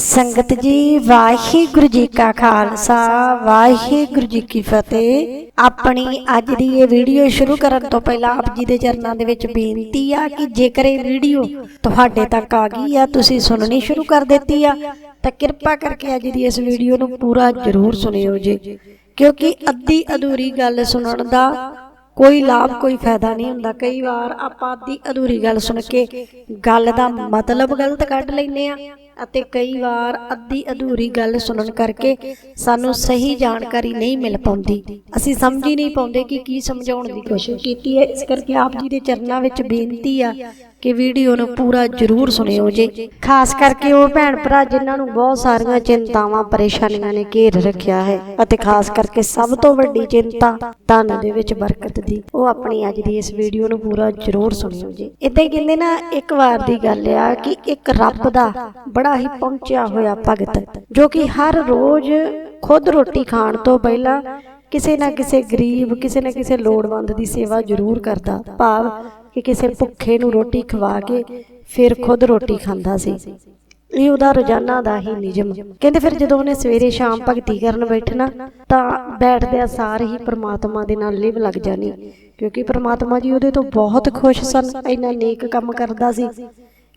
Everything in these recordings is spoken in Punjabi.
ਸੰਗਤ ਜੀ, ਵਾਹਿਗੁਰੂ ਜੀ ਕਾ ਖਾਲਸਾ, ਵਾਹਿਗੁਰੂ ਜੀ ਕੀ ਫਤਿਹ। ਆਪਣੀ ਅੱਜ ਦੀ ਇਹ ਵੀਡੀਓ ਸ਼ੁਰੂ ਕਰਨ ਤੋਂ ਪਹਿਲਾਂ ਆਪ ਜੀ ਦੇ ਚਰਨਾਂ ਦੇ ਵਿੱਚ ਬੇਨਤੀ ਆ ਕਿ ਜੇਕਰ ਇਹ ਵੀਡੀਓ ਤੁਹਾਡੇ ਤੱਕ ਆ ਗਈ ਆ, ਤੁਸੀਂ ਸੁਣਨੀ ਸ਼ੁਰੂ ਕਰ ਦਿੱਤੀ ਆ, ਤਾਂ ਕਿਰਪਾ ਕਰਕੇ ਅੱਜ ਦੀ ਇਸ ਵੀਡੀਓ ਨੂੰ ਪੂਰਾ ਜ਼ਰੂਰ ਸੁਣਿਓ ਜੀ। ਕਿਉਂਕਿ ਅੱਧੀ ਅਧੂਰੀ ਗੱਲ ਸੁਣਨ ਦਾ ਕੋਈ ਲਾਭ, ਕੋਈ ਫਾਇਦਾ ਨਹੀਂ ਹੁੰਦਾ। ਕਈ ਵਾਰ ਆਪਾਂ ਅੱਧੀ ਅਧੂਰੀ ਗੱਲ ਸੁਣ ਕੇ ਗੱਲ ਦਾ ਮਤਲਬ ਗਲਤ ਕੱਢ ਲੈਂਦੇ ਆ। ਅਤੇ ਕਈ ਵਾਰ ਅੱਧੀ ਅਧੂਰੀ ਗੱਲ ਸੁਣਨ ਕਰਕੇ ਸਾਨੂੰ ਸਹੀ ਜਾਣਕਾਰੀ ਨਹੀਂ ਮਿਲ ਪਾਉਂਦੀ। ਅਸੀਂ ਸਮਝ ਹੀ ਨਹੀਂ ਪਾਉਂਦੇ ਕਿ ਕੀ ਸਮਝਾਉਣ ਦੀ ਕੋਸ਼ਿਸ਼ ਕੀਤੀ ਹੈ। ਇਸ ਕਰਕੇ ਆਪ ਜੀ ਦੇ ਚਰਨਾਂ ਵਿੱਚ ਬੇਨਤੀ ਆ ਕਿ ਵੀਡੀਓ ਨੂੰ ਪੂਰਾ ਜ਼ਰੂਰ ਸੁਣਿਓ ਜੀ। ਖਾਸ ਕਰਕੇ ਉਹ ਭੈਣ ਭਰਾ ਜਿਨ੍ਹਾਂ ਨੂੰ ਬਹੁਤ ਸਾਰੀਆਂ ਚਿੰਤਾਵਾਂ, ਪਰੇਸ਼ਾਨੀਆਂ ਨੇ ਘੇਰ ਰੱਖਿਆ ਹੈ ਅਤੇ ਖਾਸ ਕਰਕੇ ਸਭ ਤੋਂ ਵੱਡੀ ਚਿੰਤਾ ਧਨ ਦੇ ਵਿੱਚ ਬਰਕਤ ਦੀ। ਉਹ ਆਪਣੀ ਅੱਜ ਦੀ ਇਸ ਵੀਡੀਓ ਨੂੰ ਪੂਰਾ ਜ਼ਰੂਰ ਸੁਣਿਓ ਜੀ। ਇਦਾਂ ਹੀ ਕਹਿੰਦੇ ਨਾ, ਇੱਕ ਵਾਰ ਦੀ ਗੱਲ ਆ ਕਿ ਇੱਕ ਰੱਬ ਦਾ ਬੜਾ ਹੀ ਪਹੁੰਚਿਆ ਹੋਇਆ ਭਗਤ, ਜੋ ਕਿ ਹਰ ਰੋਜ਼ ਖੁਦ ਰੋਟੀ ਖਾਣ ਤੋਂ ਪਹਿਲਾਂ ਕਿਸੇ ਨਾ ਕਿਸੇ ਗਰੀਬ, ਕਿਸੇ ਨਾ ਕਿਸੇ ਲੋੜਵੰਦ ਦੀ ਸੇਵਾ ਜ਼ਰੂਰ ਕਰਦਾ। ਭਾਵ ਕਿ ਕਿਸੇ ਭੁੱਖੇ ਨੂੰ ਰੋਟੀ ਖਵਾ ਕੇ ਫਿਰ ਖੁਦ ਰੋਟੀ ਖਾਂਦਾ ਸੀ। ਇਹ ਉਹਦਾ ਰੋਜ਼ਾਨਾ ਦਾ ਹੀ ਨਿਯਮ। ਕਹਿੰਦੇ ਫਿਰ ਜਦੋਂ ਉਹਨੇ ਸਵੇਰੇ ਸ਼ਾਮ ਭਗਤੀ ਕਰਨ ਬੈਠਣਾ, ਤਾਂ ਬੈਠਦਿਆਂ ਸਾਰ ਹੀ ਪ੍ਰਮਾਤਮਾ ਦੇ ਨਾਲ ਲਿਵ ਲੱਗ ਜਾਣੀ। ਕਿਉਂਕਿ ਪ੍ਰਮਾਤਮਾ ਜੀ ਉਹਦੇ ਤੋਂ ਬਹੁਤ ਖੁਸ਼ ਸਨ, ਇੰਨਾ ਨੇਕ ਕੰਮ ਕਰਦਾ ਸੀ।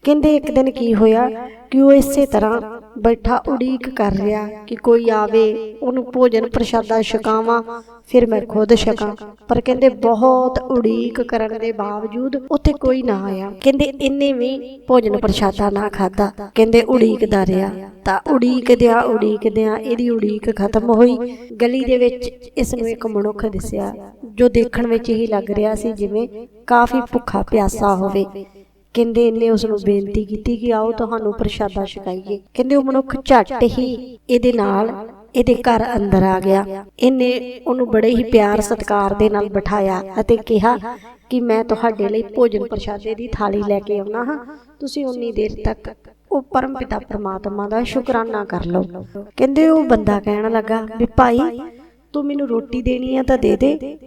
ਕਹਿੰਦੇ ਇੱਕ ਦਿਨ ਕੀ ਹੋਇਆ ਕਿ ਉਹ ਇਸੇ ਤਰ੍ਹਾਂ ਬੈਠਾ ਉਡੀਕ ਕਰ ਰਿਹਾ ਕਿ ਕੋਈ ਆਵੇ, ਉਹਨੂੰ ਭੋਜਨ ਪ੍ਰਸ਼ਾਦਾ ਛਕਾਵਾਂ, ਫਿਰ ਮੈਂ ਖੁਦ ਛਕਾਂ। ਪਰ ਕਹਿੰਦੇ ਬਹੁਤ ਉਡੀਕ ਕਰਨ ਦੇ ਬਾਵਜੂਦ ਉੱਥੇ ਕੋਈ ਨਾ ਆਇਆ। ਕਹਿੰਦੇ ਇੰਨੇ ਵੀ ਭੋਜਨ ਪ੍ਰਸ਼ਾਦਾ ਨਾ ਖਾਦਾ ਕਹਿੰਦੇ ਉਡੀਕਦਾ ਰਿਹਾ। ਤਾਂ ਉਡੀਕਦਿਆਂ ਉਡੀਕਦਿਆਂ ਇਹਦੀ ਉਡੀਕ ਖਤਮ ਹੋਈ। ਗਲੀ ਦੇ ਵਿੱਚ ਇਸ ਨੂੰ ਇੱਕ ਮਨੁੱਖ ਦਿਸਿਆ, ਜੋ ਦੇਖਣ ਵਿੱਚ ਹੀ ਲੱਗ ਰਿਹਾ ਸੀ ਜਿਵੇਂ ਕਾਫੀ ਭੁੱਖਾ ਪਿਆਸਾ ਹੋਵੇ। ਕਹਿੰਦੇ ਇਹਨੇ ਉਸ ਨੂੰ ਬੇਨਤੀ ਕੀਤੀ ਕਿ ਆਓ ਤੁਹਾਨੂੰ ਪ੍ਰਸ਼ਾਦਾ ਛਕਾਈਏ। ਕਹਿੰਦੇ ਉਹ ਮਨੁੱਖ ਝੱਟ ਹੀ ਇਹਦੇ ਨਾਲ ਇਹਦੇ ਘਰ ਅੰਦਰ ਆ ਗਿਆ। ਇਹਨੇ ਉਹਨੂੰ ਬੜੇ ਹੀ ਪਿਆਰ ਸਤਿਕਾਰ ਦੇ ਨਾਲ ਬਿਠਾਇਆ ਅਤੇ ਕਿਹਾ ਕਿ ਮੈਂ ਤੁਹਾਡੇ ਲਈ ਭੋਜਨ ਪ੍ਰਸ਼ਾਦੇ ਦੀ ਥਾਲੀ ਲੈ ਕੇ ਆਉਣਾ ਹਾਂ। ਤੁਸੀਂ ਉਨੀ ਦੇਰ ਤੱਕ ਉਹ ਪਰਮ ਪਿਤਾ ਪ੍ਰਮਾਤਮਾ ਦਾ ਸ਼ੁਕਰਾਨਾ ਕਰ ਲਓ। ਕਹਿੰਦੇ ਉਹ ਬੰਦਾ ਕਹਿਣ ਲੱਗਾ ਵੀ ਭਾਈ ਤੂੰ ਮੈਨੂੰ ਰੋਟੀ ਦੇਣੀ ਆ ਤਾਂ ਦੇ ਦੇ।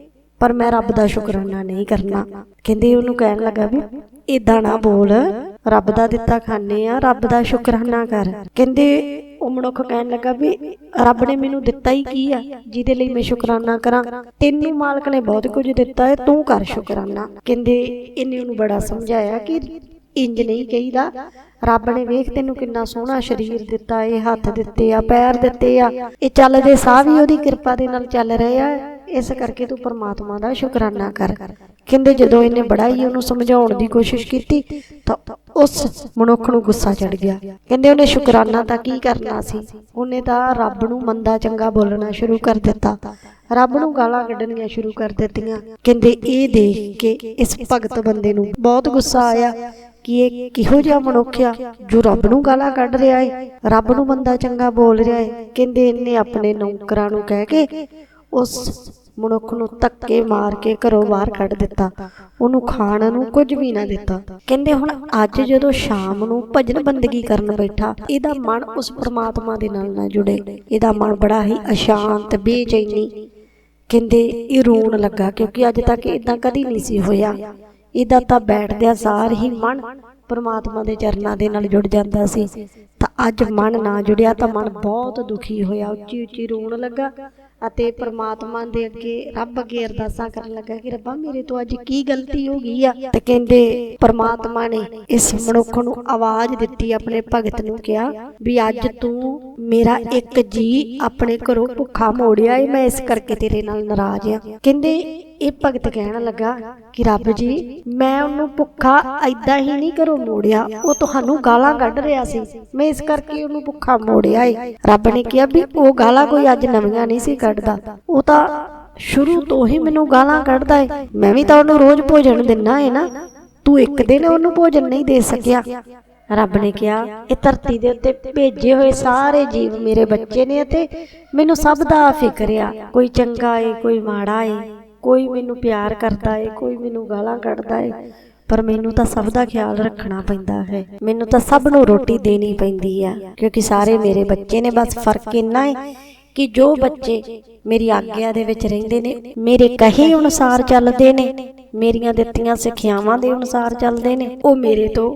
ਪਰ ਮੈਂ ਰੱਬ ਦਾ ਸ਼ੁਕਰਾਨਾ ਨਹੀਂ ਕਰਨਾ। ਕਹਿੰਦੇ ਉਹਨੂੰ ਕਹਿਣ ਲੱਗਾ ਵੀ ਇਦਾਂ ਨਾ ਬੋਲ ਰੱਬ ਦਾ ਦਿੱਤਾ ਖਾਣੇ ਆ ਰੱਬ ਦਾ ਸ਼ੁਕਰਾਨਾ ਕਰ। ਕਹਿੰਦੇ ਉਹ ਮਨੁੱਖ ਕਹਿਣ ਲੱਗਾ ਵੀ ਰੱਬ ਨੇ ਮੈਨੂੰ ਦਿੱਤਾ ਹੀ ਕੀ ਆ ਜਿਹਦੇ ਲਈ ਮੈਂ ਸ਼ੁਕਰਾਨਾ ਕਰਾਂ। ਤੈਨੂੰ ਮਾਲਕ ਨੇ ਬਹੁਤ ਕੁਝ ਦਿੱਤਾ ਹੈ ਤੂੰ ਕਰ ਸ਼ੁਕਰਾਨਾ। ਕਹਿੰਦੇ ਇਹਨੇ ਉਹਨੂੰ ਬੜਾ ਸਮਝਾਇਆ ਕਿ ਇੰਜ ਨਹੀਂ ਕਹੀਦਾ। ਰੱਬ ਨੇ ਵੇਖ ਤੈਨੂੰ ਕਿੰਨਾ ਸੋਹਣਾ ਸਰੀਰ ਦਿੱਤਾ ਇਹ ਹੱਥ ਦਿੱਤੇ ਆ ਪੈਰ ਦਿੱਤੇ ਆ। ਇਹ ਚੱਲਦੇ ਸਾਹ ਵੀ ਉਹਦੀ ਕਿਰਪਾ ਦੇ ਨਾਲ ਚੱਲ ਰਹੇ ਆ ਇਸ ਕਰਕੇ ਤੂੰ ਪਰਮਾਤਮਾ ਦਾ ਸ਼ੁਕਰਾਨਾ ਕਰ। ਕਹਿੰਦੇ ਜਦੋਂ ਇਹਨੇ ਬੜਾ ਹੀ ਉਹਨੂੰ ਸਮਝਾਉਣ ਦੀ ਕੋਸ਼ਿਸ਼ ਕੀਤੀ, ਤਾਂ ਉਸ ਮਨੁੱਖ ਨੂੰ ਗੁੱਸਾ ਚੜ ਗਿਆ। ਕਹਿੰਦੇ ਉਹਨੇ ਸ਼ੁਕਰਾਨਾ ਤਾਂ ਕੀ ਕਰਨਾ ਸੀ? ਉਹਨੇ ਤਾਂ ਰੱਬ ਨੂੰ ਮੰਦਾ ਚੰਗਾ ਬੋਲਣਾ ਸ਼ੁਰੂ ਕਰ ਦਿੱਤਾ। ਰੱਬ ਨੂੰ ਗਾਲਾਂ ਕੱਢਣੀਆਂ ਸ਼ੁਰੂ ਕਰ ਦਿੱਤੀਆਂ। ਕਹਿੰਦੇ ਇਹ ਦੇਖ ਕੇ ਇਸ ਭਗਤ ਬੰਦੇ ਨੂੰ ਬਹੁਤ ਗੁੱਸਾ ਆਇਆ ਕਿ ਇਹ ਕਿਹੋ ਜਿਹਾ ਮਨੁੱਖ ਆ ਜੋ ਰੱਬ ਨੂੰ ਗਾਲਾਂ ਕੱਢ ਰਿਹਾ ਏ, ਰੱਬ ਨੂੰ ਬੰਦਾ ਚੰਗਾ ਬੋਲ ਰਿਹਾ ਏ। ਕਹਿੰਦੇ ਇਹਨੇ ਆਪਣੇ ਨੌਕਰਾਂ ਨੂੰ ਕਹਿ ਕੇ ਉਸ ਮਨੁੱਖ ਨੂੰ ਧੱਕੇ ਮਾਰ ਕੇ ਘਰੋਂ ਬਾਹਰ ਕੱਢ ਦਿੱਤਾ। ਉਹਨੂੰ ਖਾਣ ਨੂੰ ਕੁਝ ਵੀ ਨਾ ਦਿੱਤਾ। ਕਹਿੰਦੇ ਹੁਣ ਅੱਜ ਜਦੋਂ ਸ਼ਾਮ ਨੂੰ ਭਜਨ ਬੰਦਗੀ ਕਰਨ ਬੈਠਾ, ਇਹਦਾ ਮਨ ਉਸ ਪ੍ਰਮਾਤਮਾ ਦੇ ਨਾਲ ਨਾ ਜੁੜੇ। ਇਹਦਾ ਮਨ ਬੜਾ ਹੀ ਅਸ਼ਾਂਤ, ਬੇਚੈਨੀ। ਕਹਿੰਦੇ ਇਹ ਰੋਣ ਲੱਗਾ ਕਿਉਂਕਿ ਅੱਜ ਤੱਕ ਇਦਾਂ ਕਦੀ ਨਹੀਂ ਸੀ ਹੋਇਆ। ਇਹਦਾ ਤਾਂ ਬੈਠਦਿਆਂ ਸਾਰ ਹੀ ਮਨ ਪਰਮਾਤਮਾ ਦੇ ਚਰਨਾਂ ਦੇ ਨਾਲ ਜੁੜ ਜਾਂਦਾ ਸੀ। ਤਾਂ ਅੱਜ ਮਨ ਨਾ ਜੁੜਿਆ ਤਾਂ ਮਨ ਬਹੁਤ ਦੁਖੀ ਹੋਇਆ। ਉੱਚੀ ਉੱਚੀ ਰੋਣ ਲੱਗਾ। ਅਤੇ ਪਰਮਾਤਮਾ ਦੇ ਅੱਗੇ ਰੱਬ ਅੱਗੇ ਅਰਦਾਸਾਂ ਕਰਨ ਲੱਗਾ ਕਿ ਰੱਬਾ ਮੇਰੇ ਤੋਂ ਅੱਜ ਕੀ ਗਲਤੀ ਹੋ ਗਈ ਆ? ਤੇ ਕਹਿੰਦੇ, ਪ੍ਰਮਾਤਮਾ ਨੇ ਇਸ ਮਨੁੱਖ ਨੂੰ ਆਵਾਜ਼ ਦਿੱਤੀ, ਆਪਣੇ ਭਗਤ ਨੂੰ ਕਿਹਾ ਵੀ ਅੱਜ ਤੂੰ ਮੇਰਾ ਇੱਕ ਜੀ ਆਪਣੇ ਘਰੋਂ ਭੁੱਖਾ ਮੋੜਿਆ ਏ, ਮੈਂ ਇਸ ਕਰਕੇ ਤੇਰੇ ਨਾਲ ਨਾਰਾਜ਼ ਆ। ਕਹਿੰਦੇ ਇਹ ਭਗਤ ਕਹਿਣ ਲੱਗਾ ਕਿ ਰੱਬ ਜੀ, ਮੈਂ ਉਹਨੂੰ ਭੁੱਖਾ ਐਦਾਂ ਹੀ ਨਹੀਂ ਘਰੋਂ ਮੋੜਿਆ। ਉਹ ਤੁਹਾਨੂੰ ਗਾਲਾਂ ਕੱਢ ਰਿਹਾ ਸੀ। ਮੈਂ ਇਸ ਕਰਕੇ ਉਹਨੂੰ ਭੁੱਖਾ ਮੋੜਿਆ ਏ। ਰੱਬ ਨੇ ਕਿਹਾ ਵੀ ਉਹ ਗਾਲਾਂ ਕੋਈ ਅੱਜ ਨਵੀਆਂ ਨਹੀਂ ਸੀ ਕੱਢਦਾ। ਉਹ ਤਾਂ ਸ਼ੁਰੂ ਤੋਂ ਹੀ ਮੈਨੂੰ ਗਾਲਾਂ ਕੱਢਦਾ ਏ। ਮੈਂ ਵੀ ਤਾਂ ਉਹਨੂੰ ਰੋਜ਼ ਭੋਜਨ ਦਿੰਨਾ ਏ ਨਾ। ਤੂੰ ਇੱਕ ਦਿਨ ਉਹਨੂੰ ਭੋਜਨ ਨਹੀਂ ਦੇ ਸਕਿਆ। ਰੱਬ ਨੇ ਕਿਹਾ, ਇਹ ਧਰਤੀ ਦੇ ਉੱਤੇ ਭੇਜੇ ਹੋਏ ਸਾਰੇ ਜੀਵ ਮੇਰੇ ਬੱਚੇ ਨੇ ਅਤੇ ਮੈਨੂੰ ਸਭ ਦਾ ਫਿਕਰ ਆ। ਕੋਈ ਚੰਗਾ ਏ, ਕੋਈ ਮਾੜਾ ਏ। ਕੋਈ ਮੈਨੂੰ ਪਿਆਰ ਕਰਦਾ ਏ, ਕੋਈ ਮੈਨੂੰ ਗਾਲਾਂ ਕੱਢਦਾ ਏ, ਪਰ ਮੈਨੂੰ ਤਾਂ ਸਭ ਦਾ ਖਿਆਲ ਰੱਖਣਾ ਪੈਂਦਾ ਹੈ। ਮੈਨੂੰ ਤਾਂ ਸਭ ਨੂੰ ਰੋਟੀ ਦੇਣੀ ਪੈਂਦੀ ਆ, ਕਿਉਂਕਿ ਸਾਰੇ ਮੇਰੇ ਬੱਚੇ ਨੇ ਬਸ ਫ਼ਰਕ ਇੰਨਾ ਏ ਕਿ ਜੋ ਬੱਚੇ ਮੇਰੀ ਆਗਿਆ ਦੇ ਵਿੱਚ ਰਹਿੰਦੇ ਨੇ, ਮੇਰੇ ਕਹੇ ਅਨੁਸਾਰ ਚੱਲਦੇ ਨੇ, ਮੇਰੀਆਂ ਦਿੱਤੀਆਂ ਸਿੱਖਿਆਵਾਂ ਦੇ ਅਨੁਸਾਰ ਚੱਲਦੇ ਨੇ, ਉਹ ਮੇਰੇ ਤੋਂ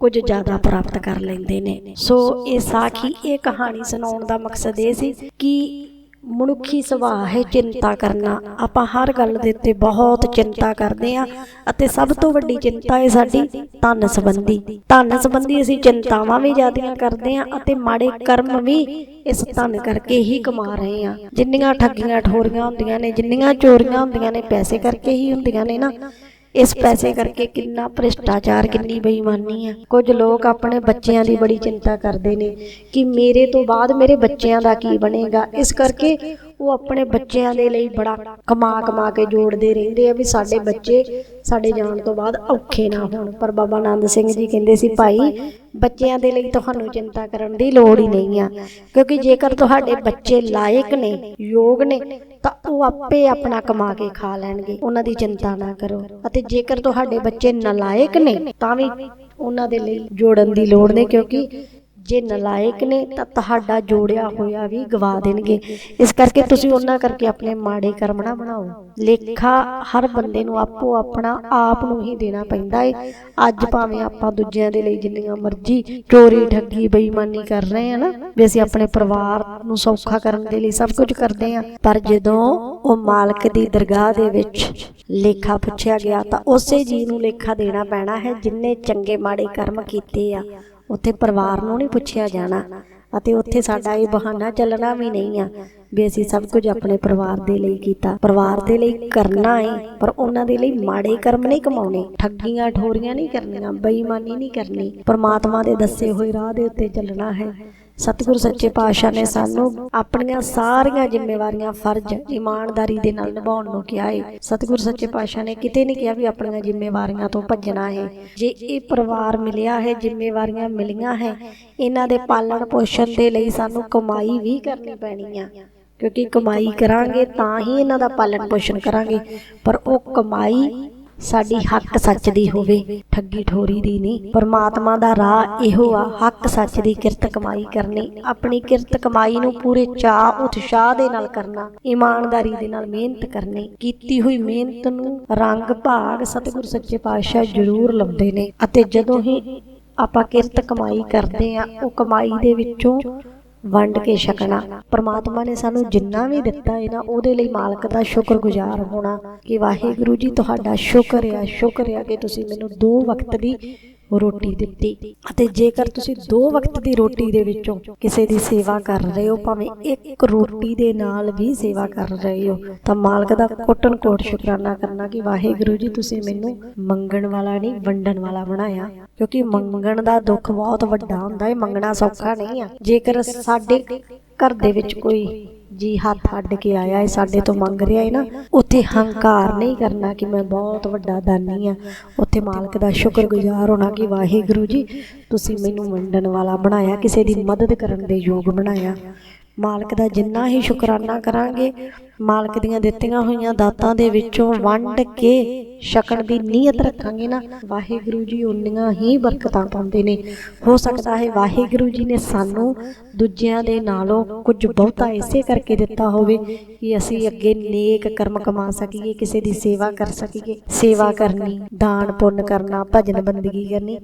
ਕੁਝ ਜ਼ਿਆਦਾ ਪ੍ਰਾਪਤ ਕਰ ਲੈਂਦੇ ਨੇ। ਸੋ ਇਹ ਸਾਖੀ, ਇਹ ਕਹਾਣੀ ਸੁਣਾਉਣ ਦਾ ਮਕਸਦ ਇਹ ਸੀ ਕਿ ਮਨੁੱਖੀ ਸੁਭਾਅ ਹੈ ਚਿੰਤਾ ਕਰਨਾ। ਆਪਾਂ ਹਰ ਗੱਲ ਦੇ ਉੱਤੇ ਬਹੁਤ ਚਿੰਤਾ ਕਰਦੇ ਆ ਅਤੇ ਸਭ ਤੋਂ ਵੱਡੀ ਚਿੰਤਾ ਹੈ ਸਾਡੀ ਧਨ ਸੰਬੰਧੀ। ਧਨ ਸੰਬੰਧੀ ਅਸੀਂ ਚਿੰਤਾਵਾਂ ਵੀ ਜ਼ਿਆਦੀਆਂ ਕਰਦੇ ਆ ਅਤੇ ਮਾੜੇ ਕਰਮ ਵੀ ਇਸ ਧਨ ਕਰਕੇ ਹੀ ਕਮਾ ਰਹੇ ਆ ਜਿੰਨੀਆਂ ਠੱਗੀਆਂ ਠੋਰੀਆਂ ਹੁੰਦੀਆਂ ਨੇ ਜਿੰਨੀਆਂ ਚੋਰੀਆਂ ਹੁੰਦੀਆਂ ਨੇ ਪੈਸੇ ਕਰਕੇ ਹੀ ਹੁੰਦੀਆਂ ਨੇ ਨਾ। ਇਸ ਪੈਸੇ ਕਰਕੇ ਕਿੰਨਾ ਭ੍ਰਿਸ਼ਟਾਚਾਰ, ਕਿੰਨੀ ਬੇਈਮਾਨੀ ਆ। ਕੁਝ ਲੋਕ ਆਪਣੇ ਬੱਚਿਆਂ ਦੀ ਬੜੀ ਚਿੰਤਾ ਕਰਦੇ ਨੇ ਕਿ ਮੇਰੇ ਤੋਂ ਬਾਅਦ ਮੇਰੇ ਬੱਚਿਆਂ ਦਾ ਕੀ ਬਣੇਗਾ। ਇਸ ਕਰਕੇ ਉਹ ਆਪਣੇ ਬੱਚਿਆਂ ਦੇ ਲਈ ਬੜਾ ਕਮਾ ਕਮਾ ਕੇ ਜੋੜਦੇ ਰਹਿੰਦੇ ਆ ਵੀ ਸਾਡੇ ਬੱਚੇ ਸਾਡੇ ਜਾਣ ਤੋਂ ਬਾਅਦ ਔਖੇ ਨਾ ਹੋਣ। ਪਰ ਬਾਬਾ ਆਨੰਦ ਸਿੰਘ ਜੀ ਕਹਿੰਦੇ ਸੀ, ਭਾਈ, ਬੱਚਿਆਂ ਦੇ ਲਈ ਤੁਹਾਨੂੰ ਚਿੰਤਾ ਕਰਨ ਦੀ ਲੋੜ ਹੀ ਨਹੀਂ ਆ। ਕਿਉਂਕਿ ਜੇਕਰ ਤੁਹਾਡੇ ਬੱਚੇ ਲਾਇਕ ਨੇ, ਯੋਗ ਨੇ, ਤਾਂ ਉਹ ਆਪੇ ਆਪਣਾ ਕਮਾ ਕੇ ਖਾ ਲੈਣਗੇ। ਉਹਨਾਂ ਦੀ ਚਿੰਤਾ ਨਾ ਕਰੋ। ਅਤੇ ਜੇਕਰ ਤੁਹਾਡੇ ਬੱਚੇ ਨਲਾਇਕ ਨੇ, ਤਾਂ ਵੀ ਉਹਨਾਂ ਦੇ ਲਈ ਜੋੜਨ ਦੀ ਲੋੜ ਨਹੀਂ, ਕਿਉਂਕਿ ਜੇ ਨਲਾਇਕ ਨੇ ਤਾਂ ਤੁਹਾਡਾ ਜੋੜਿਆ ਹੋਇਆ ਵੀ ਗਵਾ ਦੇਣਗੇ। ਇਸ ਕਰਕੇ ਤੁਸੀਂ ਉਹਨਾਂ ਕਰਕੇ ਆਪਣੇ ਮਾੜੇ ਕਰਮ ਨਾ ਬਣਾਓ। ਲੇਖਾ ਹਰ ਬੰਦੇ ਨੂੰ ਆਪੋ ਆਪਣਾ ਆਪ ਨੂੰ ਹੀ ਦੇਣਾ ਪੈਂਦਾ ਏ। ਅੱਜ ਭਾਵੇਂ ਆਪਾਂ ਦੂਜਿਆਂ ਦੇ ਲਈ ਜਿੰਨੀਆਂ ਮਰਜ਼ੀ ਚੋਰੀ ਠੱਗੀ ਬੇਈਮਾਨੀ ਕਰ ਰਹੇ ਆ ਨਾ। ਵੀ ਅਸੀਂ ਆਪਣੇ ਪਰਿਵਾਰ ਨੂੰ ਸੌਖਾ ਕਰਨ ਦੇ ਲਈ ਸਭ ਕੁਝ ਕਰਦੇ ਆ। ਪਰ ਜਦੋਂ ਉਹ ਮਾਲਕ ਦੀ ਦਰਗਾਹ ਦੇ ਵਿੱਚ ਲੇਖਾ ਪੁੱਛਿਆ ਗਿਆ ਤਾਂ ਉਸੇ ਜੀ ਨੂੰ ਲੇਖਾ ਦੇਣਾ ਪੈਣਾ ਹੈ ਜਿਨਨੇ ਚੰਗੇ ਮਾੜੇ ਕਰਮ ਕੀਤੇ ਆ ਉੱਥੇ ਪਰਿਵਾਰ ਨੂੰ ਨਹੀਂ ਪੁੱਛਿਆ ਜਾਣਾ ਅਤੇ ਉੱਥੇ ਸਾਡਾ ਇਹ ਬਹਾਨਾ ਚੱਲਣਾ ਵੀ ਨਹੀਂ ਆ ਵੀ ਅਸੀਂ ਸਭ ਕੁਝ ਆਪਣੇ ਪਰਿਵਾਰ ਦੇ ਲਈ ਕੀਤਾ। ਪਰਿਵਾਰ ਦੇ ਲਈ ਕਰਨਾ ਹੈ ਪਰ ਉਹਨਾਂ ਦੇ ਲਈ ਮਾੜੇ ਕਰਮ ਨਹੀਂ ਕਮਾਉਣੇ। ਠੱਗੀਆਂ ਠੋਰੀਆਂ ਨਹੀਂ ਕਰਨੀਆਂ, ਬੇਈਮਾਨੀ ਨਹੀਂ ਕਰਨੀ। ਪਰਮਾਤਮਾ ਦੇ ਦੱਸੇ ਹੋਏ ਰਾਹ ਦੇ ਉੱਤੇ ਚੱਲਣਾ ਹੈ। ਸਤਿਗੁਰ ਸੱਚੇ ਪਾਤਸ਼ਾਹ ਨੇ ਸਾਨੂੰ ਆਪਣੀਆਂ ਸਾਰੀਆਂ ਜ਼ਿੰਮੇਵਾਰੀਆਂ, ਫਰਜ਼, ਇਮਾਨਦਾਰੀ ਦੇ ਨਾਲ ਨਿਭਾਉਣ ਨੂੰ ਕਿਹਾ ਹੈ ਸਤਿਗੁਰ ਸੱਚੇ ਪਾਤਸ਼ਾਹ ਨੇ ਕਿਤੇ ਨਹੀਂ ਕਿਹਾ ਵੀ ਆਪਣੀਆਂ ਜ਼ਿੰਮੇਵਾਰੀਆਂ ਤੋਂ ਭੱਜਣਾ ਹੈ ਜੇ ਇਹ ਪਰਿਵਾਰ ਮਿਲਿਆ ਹੈ, ਜ਼ਿੰਮੇਵਾਰੀਆਂ ਮਿਲੀਆਂ ਹੈ, ਇਹਨਾਂ ਦੇ ਪਾਲਣ ਪੋਸ਼ਣ ਦੇ ਲਈ ਸਾਨੂੰ ਕਮਾਈ ਵੀ ਕਰਨੀ ਪੈਣੀ ਆ। ਕਿਉਂਕਿ ਕਮਾਈ ਕਰਾਂਗੇ ਤਾਂ ਹੀ ਇਹਨਾਂ ਦਾ ਪਾਲਣ ਪੋਸ਼ਣ ਕਰਾਂਗੇ, ਪਰ ਉਹ ਕਮਾਈ ਸਾਡੀ ਹੱਕ ਸੱਚ ਦੀ ਹੋਵੇ ਠੱਗੀ ਠੋਰੀ ਦੀ ਨਹੀਂ ਪਰਮਾਤਮਾ ਦਾ ਰਾਹ ਇਹੋ ਆ ਹੱਕ ਸੱਚ ਦੀ ਕਿਰਤ ਕਮਾਈ ਕਰਨੀ ਆਪਣੀ ਕਿਰਤ ਕਮਾਈ ਨੂੰ ਪੂਰੇ ਚਾਅ ਉਤਸ਼ਾਹ ਦੇ ਨਾਲ ਕਰਨਾ ਇਮਾਨਦਾਰੀ ਦੇ ਨਾਲ ਮਿਹਨਤ ਕਰਨੀ ਕੀਤੀ ਹੋਈ ਮਿਹਨਤ ਨੂੰ ਰੰਗ ਭਾਗ ਸਤਿਗੁਰ ਸੱਚੇ ਪਾਤਸ਼ਾਹ ਜ਼ਰੂਰ ਲਾਉਂਦੇ ਨੇ ਅਤੇ ਜਦੋਂ ਹੀ ਆਪਾਂ ਕਿਰਤ ਕਮਾਈ ਕਰਦੇ ਆ ਉਹ ਕਮਾਈ ਦੇ ਵਿੱਚੋਂ ਵੰਡ ਕੇ ਛਕਣਾ। ਪ੍ਰਮਾਤਮਾ ਨੇ ਸਾਨੂੰ ਜਿੰਨਾ ਵੀ ਦਿੱਤਾ ਹੈ ਨਾ ਉਹਦੇ ਲਈ ਮਾਲਕ ਦਾ ਸ਼ੁਕਰਗੁਜ਼ਾਰ ਹੋਣਾ। ਕਿ ਵਾਹਿਗੁਰੂ ਜੀ ਤੁਹਾਡਾ ਸ਼ੁਕਰ ਆ ਸ਼ੁਕਰ ਆ ਕਿ ਤੁਸੀਂ ਮੈਨੂੰ ਦੋ ਵਕਤ ਦੀ ਰੋਟੀ ਦਿੱਤੀ। ਅਤੇ ਜੇਕਰ ਤੁਸੀਂ ਦੋ ਵਕਤ ਦੀ ਰੋਟੀ ਦੇ ਵਿੱਚੋਂ ਕਿਸੇ ਦੀ ਸੇਵਾ ਕਰ ਰਹੇ ਹੋ, ਭਾਵੇਂ ਇੱਕ ਰੋਟੀ ਦੇ ਨਾਲ ਵੀ ਸੇਵਾ ਕਰ ਰਹੇ ਹੋ, ਤਾਂ ਮਾਲਕ ਦਾ ਕੋਟਨ ਕੋਟ ਸ਼ੁਕਰਾਨਾ ਕਰਨਾ ਕਿ ਵਾਹਿਗੁਰੂ ਜੀ, ਤੁਸੀਂ ਮੈਨੂੰ ਮੰਗਣ ਵਾਲਾ ਨਹੀਂ, ਵੰਡਣ ਵਾਲਾ ਬਣਾਇਆ। ਕਿਉਂਕਿ ਮੰਗਣ ਦਾ ਦੁੱਖ ਬਹੁਤ ਵੱਡਾ ਹੁੰਦਾ ਹੈ, ਮੰਗਣਾ ਸੌਖਾ ਨਹੀਂ ਆ। ਜੇਕਰ ਸਾਡੇ ਘਰ ਦੇ ਵਿੱਚ ਕੋਈ ਜੀ ਹੱਥ ਅੱਡ ਕੇ ਆਇਆ ਹੈ ਸਾਡੇ ਤੋਂ ਮੰਗ ਰਿਹਾ ਹੈ ਨਾ। ਉੱਥੇ ਹੰਕਾਰ ਨਹੀਂ ਕਰਨਾ ਕਿ ਮੈਂ ਬਹੁਤ ਵੱਡਾ ਦਾਨੀ ਆ। ਉੱਥੇ ਮਾਲਕ ਦਾ ਸ਼ੁਕਰਗੁਜ਼ਾਰ ਹੋਣਾ ਕਿ ਵਾਹਿਗੁਰੂ ਜੀ ਤੁਸੀਂ ਮੈਨੂੰ ਵੰਡਣ ਵਾਲਾ ਬਣਾਇਆ ਕਿਸੇ ਦੀ ਮਦਦ ਕਰਨ ਦੇ ਯੋਗ ਬਣਾਇਆ। ਮਾਲਕ ਦਾ ਜਿੰਨਾ ਹੀ ਸ਼ੁਕਰਾਨਾ ਕਰਾਂਗੇ ਮਾਲਕ ਦੀਆਂ ਦਿੱਤੀਆਂ ਹੋਈਆਂ ਦਾਤਾਂ ਦੇ ਵਿੱਚੋਂ ਵੰਡ ਕੇ ਛਕਣ ਦੀ ਨੀਅਤ ਰੱਖਾਂਗੇ ਨਾ, ਵਾਹਿਗੁਰੂ ਜੀ ਉਨੀਆਂ ਹੀ ਬਰਕਤਾਂ ਪਾਉਂਦੇ ਨੇ। ਹੋ ਸਕਦਾ ਹੈ ਵਾਹਿਗੁਰੂ ਜੀ ਨੇ ਸਾਨੂੰ ਦੂਜਿਆਂ ਦੇ ਨਾਲੋਂ ਕੁਝ ਬਹੁਤਾ ਇਸੇ ਕਰਕੇ ਦਿੱਤਾ ਹੋਵੇ ਕਿ ਅਸੀਂ ਅੱਗੇ ਨੇਕ ਕਰਮ ਕਮਾ ਸਕੀਏ, ਕਿਸੇ ਦੀ ਸੇਵਾ ਕਰ ਸਕੀਏ। ਸੇਵਾ ਕਰਨੀ, ਦਾਨ, ਪੁੰਨ ਕਰਨਾ, ਭਜਨ ਬੰਦਗੀ ਕਰਨੀ,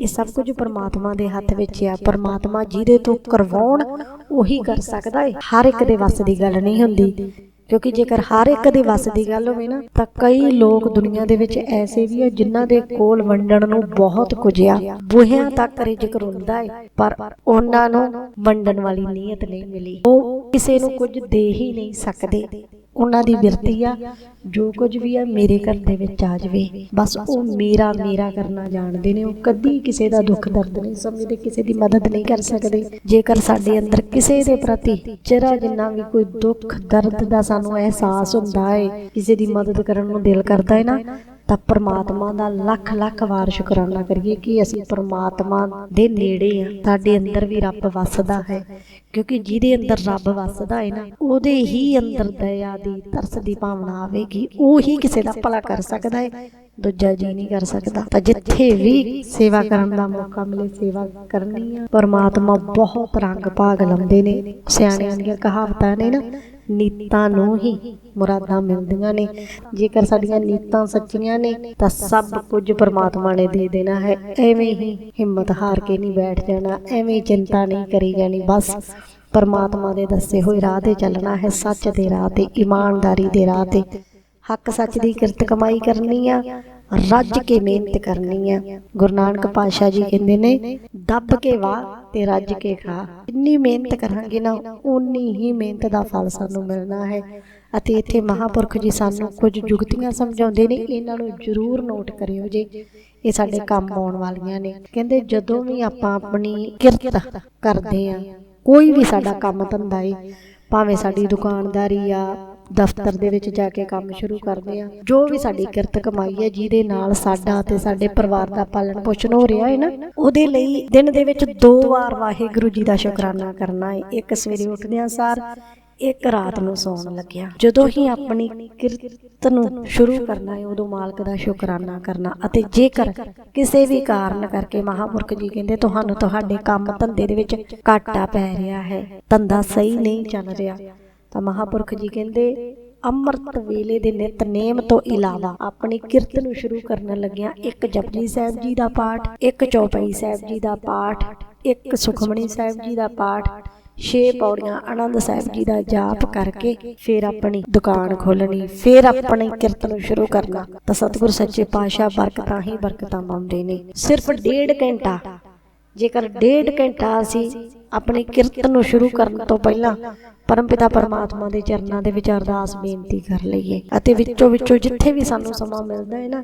ਇਹ ਸਭ ਕੁਝ ਪਰਮਾਤਮਾ ਦੇ ਹੱਥ ਵਿੱਚ ਆ। ਪਰਮਾਤਮਾ ਜਿਹਦੇ ਤੋਂ ਕਰਵਾਉਣ ਉਹੀ ਕਰ ਸਕਦਾ ਹੈ ਹਰ ਇੱਕ ਦੇ ਵੱਸ ਦੀ ਗੱਲ ਨਹੀਂ ਹੁੰਦੀ। ਕਿਉਂਕਿ ਜੇਕਰ ਹਰ ਇੱਕ ਦੇ ਵੱਸ ਦੀ ਗੱਲ ਹੋਵੇ ਨਾ ਤਾਂ ਕਈ ਲੋਕ ਦੁਨੀਆ ਦੇ ਵਿੱਚ ਐਸੇ ਵੀ ਆ ਜਿਨ੍ਹਾਂ ਦੇ ਕੋਲ ਵੰਡਣ ਨੂੰ ਬਹੁਤ ਕੁਝ ਆ। ਬੂਹਿਆਂ ਤੱਕ ਰਿਜਕ ਹੁੰਦਾ ਹੈ ਪਰ ਉਹਨਾਂ ਨੂੰ ਵੰਡਣ ਵਾਲੀ ਨੀਅਤ ਨਹੀਂ ਮਿਲੀ। ਉਹ ਕਿਸੇ ਨੂੰ ਕੁਝ ਦੇ ਹੀ ਨਹੀਂ ਸਕਦੇ। ਉਹਨਾਂ ਦੀ ਬਿਰਤੀ ਆ ਜੋ ਕੁਝ ਵੀ ਆ ਮੇਰੇ ਘਰ ਦੇ ਵਿੱਚ ਆ ਜਾਵੇ। ਬਸ ਉਹ ਮੇਰਾ ਮੇਰਾ ਕਰਨਾ ਜਾਣਦੇ ਨੇ ਉਹ ਕਦੀ ਕਿਸੇ ਦਾ ਦੁੱਖ ਦਰਦ ਨਹੀਂ ਸਮਝਦੇ ਕਿਸੇ ਦੀ ਮਦਦ ਨਹੀਂ ਕਰ ਸਕਦੇ। ਜੇਕਰ ਸਾਡੇ ਅੰਦਰ ਕਿਸੇ ਦੇ ਪ੍ਰਤੀ ਜਰਾ ਜਿੰਨਾ ਵੀ ਕੋਈ ਦੁੱਖ ਦਰਦ ਦਾ ਸਾਨੂੰ ਅਹਿਸਾਸ ਹੁੰਦਾ ਹੈ ਕਿਸੇ ਦੀ ਮਦਦ ਕਰਨ ਨੂੰ ਦਿਲ ਕਰਦਾ ਹੈ ਨਾ ਤਾਂ ਪ੍ਰਮਾਤਮਾ ਦਾ ਲੱਖ ਲੱਖ ਵਾਰ ਸ਼ੁਕਰਾਨਾ ਕਰੀਏ ਕਿ ਅਸੀਂ ਪ੍ਰਮਾਤਮਾ ਦੇ ਨੇੜੇ ਆ। ਸਾਡੇ ਅੰਦਰ ਵੀ ਰੱਬ ਵੱਸਦਾ ਹੈ, ਕਿਉਂਕਿ ਜਿਹਦੇ ਅੰਦਰ ਰੱਬ ਵੱਸਦਾ ਹੈ ਨਾ, ਉਹਦੇ ਹੀ ਅੰਦਰ ਦਇਆ ਦੀ, ਤਰਸ ਦੀ ਭਾਵਨਾ ਆਵੇਗੀ, ਉਹ ਹੀ ਕਿਸੇ ਦਾ ਭਲਾ ਕਰ ਸਕਦਾ ਹੈ, ਦੂਜਾ ਜੀ ਨਹੀਂ ਕਰ ਸਕਦਾ। ਤਾਂ ਜਿੱਥੇ ਵੀ ਸੇਵਾ ਕਰਨ ਦਾ ਮੌਕਾ ਮਿਲੇ, ਸੇਵਾ ਕਰਨੀ ਆ। ਪਰਮਾਤਮਾ ਬਹੁਤ ਰੰਗ ਭਾਗ ਲਾਉਂਦੇ ਨੇ। ਸਿਆਣਿਆਂ ਦੀਆਂ ਕਹਾਵਤਾਂ ਨੇ ਨਾ ਨੀਤਾਂ ਨੂੰ ਹੀ ਮੁਰਾਦਾਂ ਮਿਲਦੀਆਂ ਨੇ। ਜੇਕਰ ਸਾਡੀਆਂ ਨੀਤਾਂ ਸੱਚੀਆਂ ਨੇ, ਤਾਂ ਸਭ ਕੁਝ ਪਰਮਾਤਮਾ ਨੇ ਦੇ ਦੇਣਾ ਹੈ। ਐਵੇਂ ਹੀ ਹਿੰਮਤ ਹਾਰ ਕੇ ਨਹੀਂ ਬੈਠ ਜਾਣਾ, ਐਵੇਂ ਚਿੰਤਾ ਨਹੀਂ ਕਰੀ ਜਾਣੀ। ਬਸ ਪਰਮਾਤਮਾ ਦੇ ਦੱਸੇ ਹੋਏ ਰਾਹ ਤੇ ਚੱਲਣਾ ਹੈ, ਸੱਚ ਦੇ ਰਾਹ ਤੇ, ਇਮਾਨਦਾਰੀ ਦੇ ਰਾਹ ਤੇ। ਹੱਕ ਸੱਚ ਦੀ ਕਿਰਤ ਕਮਾਈ ਕਰਨੀ ਆ। ਰੱਜ ਕੇ ਮਿਹਨਤ ਕਰਨੀ ਆ। ਗੁਰੂ ਨਾਨਕ ਪਾਤਸ਼ਾਹ ਜੀ ਕਹਿੰਦੇ ਨੇ, ਦੱਬ ਕੇ ਵਾਹ ਤੇ ਰੱਜ ਕੇ ਖਾ। ਜਿੰਨੀ ਮਿਹਨਤ ਕਰਾਂਗੇ ਨਾ ਉਨੀ ਹੀ ਮਿਹਨਤ ਦਾ ਫਲ ਸਾਨੂੰ ਮਿਲਣਾ ਹੈ। ਅਤੇ ਇੱਥੇ ਮਹਾਪੁਰਖ ਜੀ ਸਾਨੂੰ ਕੁਝ ਜੁਗਤੀਆਂ ਸਮਝਾਉਂਦੇ ਨੇ, ਇਹਨਾਂ ਨੂੰ ਜ਼ਰੂਰ ਨੋਟ ਕਰਿਓ ਜੇ। ਇਹ ਸਾਡੇ ਕੰਮ ਆਉਣ ਵਾਲੀਆਂ ਨੇ। ਕਹਿੰਦੇ, ਜਦੋਂ ਵੀ ਆਪਾਂ ਆਪਣੀ ਕਿਰਤ ਕਰਦੇ ਆ, ਕੋਈ ਵੀ ਸਾਡਾ ਕੰਮ ਧੰਦਾ ਏ, ਭਾਵੇਂ ਸਾਡੀ ਦੁਕਾਨਦਾਰੀ ਆ ਦਫ਼ਤਰ ਦੇ ਵਿੱਚ ਜਾ ਕੇ ਕੰਮ ਸ਼ੁਰੂ ਕਰਦੇ ਆ। ਜੋ ਵੀ ਸਾਡੀ ਕਿਰਤ ਕਮਾਈ ਹੈ ਜਿਹਦੇ ਨਾਲ ਸਾਡਾ ਤੇ ਸਾਡੇ ਪਰਿਵਾਰ ਦਾ ਪਾਲਣ ਪੋਸ਼ਣ ਹੋ ਰਿਹਾ ਹੈ ਨਾ ਉਹਦੇ ਲਈ ਦਿਨ ਦੇ ਵਿੱਚ ਦੋ ਵਾਰ ਵਾਹਿਗੁਰੂ ਜੀ ਦਾ ਸ਼ੁਕਰਾਨਾ ਕਰਨਾ ਹੈ। ਇੱਕ ਸਵੇਰੇ ਉੱਠਦਿਆਂ ਸਾਰ ਇੱਕ ਰਾਤ ਨੂੰ ਸੌਣ ਲੱਗਿਆ। ਜਦੋਂ ਹੀ ਆਪਣੀ ਕਿਰਤ ਨੂੰ ਸ਼ੁਰੂ ਕਰਨਾ ਹੈ ਉਦੋਂ ਮਾਲਕ ਦਾ ਸ਼ੁਕਰਾਨਾ ਕਰਨਾ। ਅਤੇ ਜੇਕਰ ਕਿਸੇ ਵੀ ਕਾਰਨ ਕਰਕੇ ਮਹਾਪੁਰਖ ਜੀ ਕਹਿੰਦੇ ਤੁਹਾਨੂੰ ਤੁਹਾਡੇ ਕੰਮ ਧੰਦੇ ਦੇ ਵਿੱਚ ਘਾਟਾ ਪੈ ਰਿਹਾ ਹੈ। ਧੰਦਾ ਸਹੀ ਨਹੀਂ ਚੱਲ ਰਿਹਾ ਤਾਂ ਮਹਾਪੁਰਖ ਜੀ ਕਹਿੰਦੇ ਅੰਮ੍ਰਿਤ ਵੇਲੇ ਦੇ ਨਿਤਨੇਮ ਤੋਂ ਇਲਾਵਾ ਆਪਣੀ ਕਿਰਤ ਨੂੰ ਸ਼ੁਰੂ ਕਰਨ ਲੱਗਿਆਂ ਇੱਕ ਜਪਜੀ ਸਾਹਿਬ ਜੀ ਦਾ ਪਾਠ ਇੱਕ ਚੌਪਈ ਸਾਹਿਬ ਜੀ ਦਾ ਪਾਠ ਇੱਕ ਸੁਖਮਣੀ ਸਾਹਿਬ ਜੀ ਦਾ ਪਾਠ ਛੇ ਪੌੜੀਆਂ ਆਨੰਦ ਸਾਹਿਬ ਜੀ ਦਾ ਜਾਪ ਕਰਕੇ ਫਿਰ ਆਪਣੀ ਦੁਕਾਨ ਖੋਲਣੀ ਫਿਰ ਆਪਣੀ ਕਿਰਤ ਨੂੰ ਸ਼ੁਰੂ ਕਰਨਾ। ਤਾਂ ਸਤਿਗੁਰ ਸੱਚੇ ਪਾਤਸ਼ਾਹ ਬਰਕਤਾਂ ਹੀ ਬਰਕਤਾਂ ਪਾਉਂਦੇ ਨੇ। ਸਿਰਫ ਡੇਢ ਘੰਟਾ ਜੇਕਰ ਡੇਢ ਘੰਟਾ ਅਸੀਂ ਆਪਣੀ ਕਿਰਤ ਨੂੰ ਸ਼ੁਰੂ ਕਰਨ ਤੋਂ ਪਹਿਲਾਂ ਪਰਮਪਿਤਾ ਪਰਮਾਤਮਾ ਦੇ ਚਰਨਾਂ ਦੇ ਵਿੱਚ ਅਰਦਾਸ ਬੇਨਤੀ ਕਰ ਲਈਏ। ਅਤੇ ਵਿੱਚੋਂ ਵਿੱਚੋਂ ਜਿੱਥੇ ਵੀ ਸਾਨੂੰ ਸਮਾਂ ਮਿਲਦਾ ਹੈ ਨਾ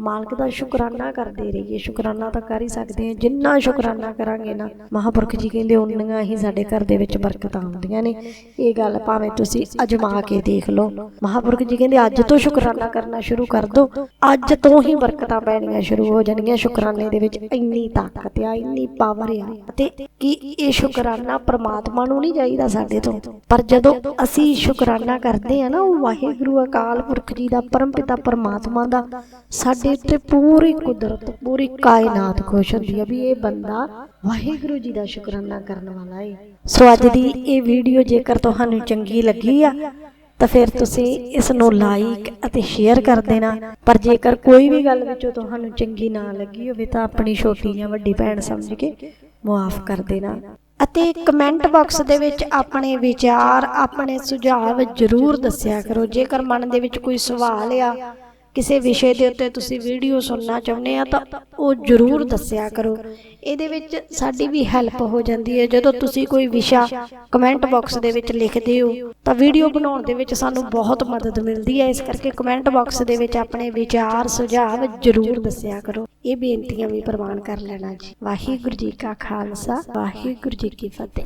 ਮਾਲਕ ਦਾ ਸ਼ੁਕਰਾਨਾ ਕਰਦੇ ਰਹੀਏ। ਸ਼ੁਕਰਾਨਾ ਤਾਂ ਕਰ ਹੀ ਸਕਦੇ ਹਾਂ। ਜਿੰਨਾ ਸ਼ੁਕਰਾਨਾ ਕਰਾਂਗੇ ਨਾ ਮਹਾਪੁਰਖ ਜੀ ਕਹਿੰਦੇ ਉਨੀਆਂ ਹੀ ਸਾਡੇ ਘਰ ਦੇ ਵਿੱਚ ਬਰਕਤਾਂ ਆਉਂਦੀਆਂ ਨੇ। ਇਹ ਗੱਲ ਭਾਵੇਂ ਤੁਸੀਂ ਅਜਮਾ ਕੇ ਦੇਖ ਲਓ। ਮਹਾਪੁਰਖ ਜੀ ਕਹਿੰਦੇ ਅੱਜ ਤੋਂ ਸ਼ੁਕਰਾਨਾ ਕਰਨਾ ਸ਼ੁਰੂ ਕਰ ਦਿਓ ਅੱਜ ਤੋਂ ਹੀ ਬਰਕਤਾਂ ਪੈਣੀਆਂ ਸ਼ੁਰੂ ਹੋ ਜਾਣਗੀਆਂ ਸ਼ੁਕਰਾਨੇ ਦੇ ਵਿੱਚ ਇੰਨੀ ਤਾਕਤ ਆ ਇੰਨੀ ਪਾਵਰ ਆ ਅਤੇ ਕੀ ਇਹ ਸ਼ੁਕਰਾਨਾ ਪ੍ਰਮਾਤਮਾ ਨੂੰ ਨਹੀਂ ਚਾਹੀਦਾ ਸਾਡੇ ਤੋਂ। ਪਰ ਜਦੋਂ ਅਸੀਂ ਸ਼ੁਕਰਾਨਾ ਕਰਦੇ ਆ ਨਾ ਉਹ ਵਾਹਿਗੁਰੂ ਅਕਾਲ ਪੁਰਖ ਜੀ ਦਾ ਪਰਮਪਿਤਾ ਪਰਮਾਤਮਾ ਦਾ ਸਾਡੇ ਉੱਤੇ ਪੂਰੀ ਕੁਦਰਤ, ਪੂਰੀ ਕਾਇਨਾਤ ਖੁਸ਼ ਹੁੰਦੀ ਆ ਵੀ ਇਹ ਬੰਦਾ ਵਾਹਿਗੁਰੂ ਜੀ ਦਾ ਸ਼ੁਕਰਾਨਾ ਕਰਨ ਵਾਲਾ ਏ। ਸੋ ਅੱਜ ਦੀ ਇਹ ਵੀਡੀਓ ਜੇਕਰ ਤੁਹਾਨੂੰ ਚੰਗੀ ਲੱਗੀ ਆ, ਤਾਂ ਫਿਰ ਤੁਸੀਂ ਇਸ ਨੂੰ ਲਾਈਕ ਅਤੇ ਸ਼ੇਅਰ ਕਰ ਦੇਣਾ। ਪਰ ਜੇਕਰ ਕੋਈ ਵੀ ਗੱਲ ਵਿੱਚੋਂ ਤੁਹਾਨੂੰ ਚੰਗੀ ਨਾ ਲੱਗੀ ਹੋਵੇ, ਤਾਂ ਆਪਣੀ ਛੋਟੀ ਜਾਂ ਵੱਡੀ ਭੈਣ ਸਮਝ ਕੇ ਮੁਆਫ ਕਰ ਦੇਣਾ। ਅਤੇ ਕਮੈਂਟ ਬਾਕਸ ਦੇ ਵਿੱਚ ਆਪਣੇ ਵਿਚਾਰ, ਆਪਣੇ ਸੁਝਾਅ ਜ਼ਰੂਰ ਦੱਸਿਆ ਕਰੋ। ਜੇਕਰ ਮਨ ਦੇ ਵਿੱਚ ਕੋਈ ਸਵਾਲ ਆ ਕਿਸੇ ਵਿਸ਼ੇ ਦੇ ਉੱਤੇ ਤੁਸੀਂ ਵੀਡੀਓ ਸੁਣਨਾ ਚਾਹੁੰਦੇ ਆ ਤਾਂ ਉਹ ਜ਼ਰੂਰ ਦੱਸਿਆ ਕਰੋ। ਇਹਦੇ ਵਿੱਚ ਸਾਡੀ ਵੀ ਹੈਲਪ ਹੋ ਜਾਂਦੀ ਹੈ। ਜਦੋਂ ਤੁਸੀਂ ਕੋਈ ਵਿਸ਼ਾ ਕਮੈਂਟ ਬਾਕਸ ਦੇ ਵਿੱਚ ਲਿਖਦੇ ਹੋ, ਤਾਂ ਵੀਡੀਓ ਬਣਾਉਣ ਦੇ ਵਿੱਚ ਸਾਨੂੰ ਬਹੁਤ ਮਦਦ ਮਿਲਦੀ ਹੈ। ਇਸ ਕਰਕੇ ਕਮੈਂਟ ਬਾਕਸ ਦੇ ਵਿੱਚ ਆਪਣੇ ਵਿਚਾਰ, ਸੁਝਾਅ ਜ਼ਰੂਰ ਦੱਸਿਆ ਕਰੋ। ਇਹ ਬੇਨਤੀਆਂ ਵੀ ਪ੍ਰਵਾਨ ਕਰ ਲੈਣਾ ਜੀ। ਵਾਹਿਗੁਰੂ ਜੀ ਕਾ ਖਾਲਸਾ, ਵਾਹਿਗੁਰੂ ਜੀ ਕੀ ਫਤਿਹ।